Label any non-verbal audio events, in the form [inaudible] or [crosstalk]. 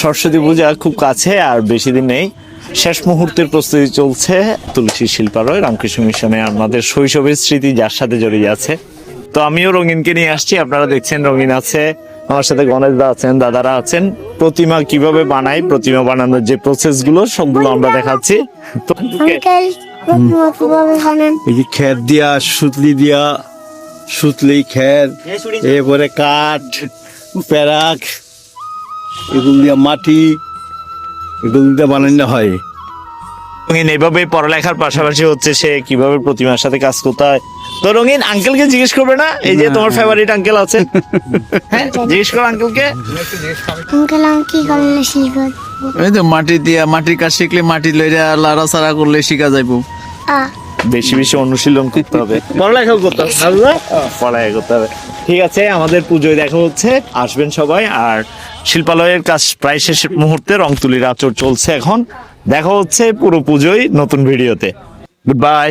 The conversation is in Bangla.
সরস্বতী পূজা খুব কাছে আর বেশি দিন নেই। শেষ মুহূর্তের প্রস্তুতি চলছে তুলসী শিল্পালয় রামকৃষ্ণ মিশনে আমাদের শৈশবের স্মৃতি যার সাথে জড়িয়ে আছে। তো আমিও রঙিনকে নিয়ে আসছি আপনারা দেখছেন রঙিন আছে আমার সাথে গণেশ দা আছেন দাদারা আছেন। প্রতিমা কীভাবে বানাই প্রতিমা বানানোর যে প্রসেসগুলো সবগুলো আমরা দেখাচ্ছি। তো আঙ্কেল এই যে খের দিয়া সুতলি দিয়া সুতলি খের এরপরে কাঠ প্যারাক এগুলো দিয়া মাটি এগুলো দিয়ে বানানো হয়। রঙিন এইভাবে পড়ালেখার পাশাপাশি হচ্ছে সে কীভাবে প্রতিমার সাথে কাজ করতে হয়। তো রঙিন আঙ্কেলকে জিজ্ঞেস করবে না? এই যে তোমার ফেভারিট আঙ্কেল আছে। [laughs] হ্যাঁ জিজ্ঞেস করো আঙ্কেলকে আঙ্কেল আমি কি করলে শিখব এই তো মাটি দিয়া মাটির কাজ শিখলে মাটি লইরা লাড়া ছাড়া করলে শিখা যাইবো। আ। বেশি বেশি অনুশীলন করতে হবে। [laughs] পড়ালেখাও করতে হবে পড়ালেখা করতে হবে। ঠিক আছে আমাদের পুজোয় দেখা হচ্ছে। আসবেন সবাই আর শিল্পালয়ের কাজ প্রায় শেষ মুহূর্তে রং তুলির আচর চলছে এখন। দেখা হচ্ছে পুরো পুজোই নতুন ভিডিওতে। Good bye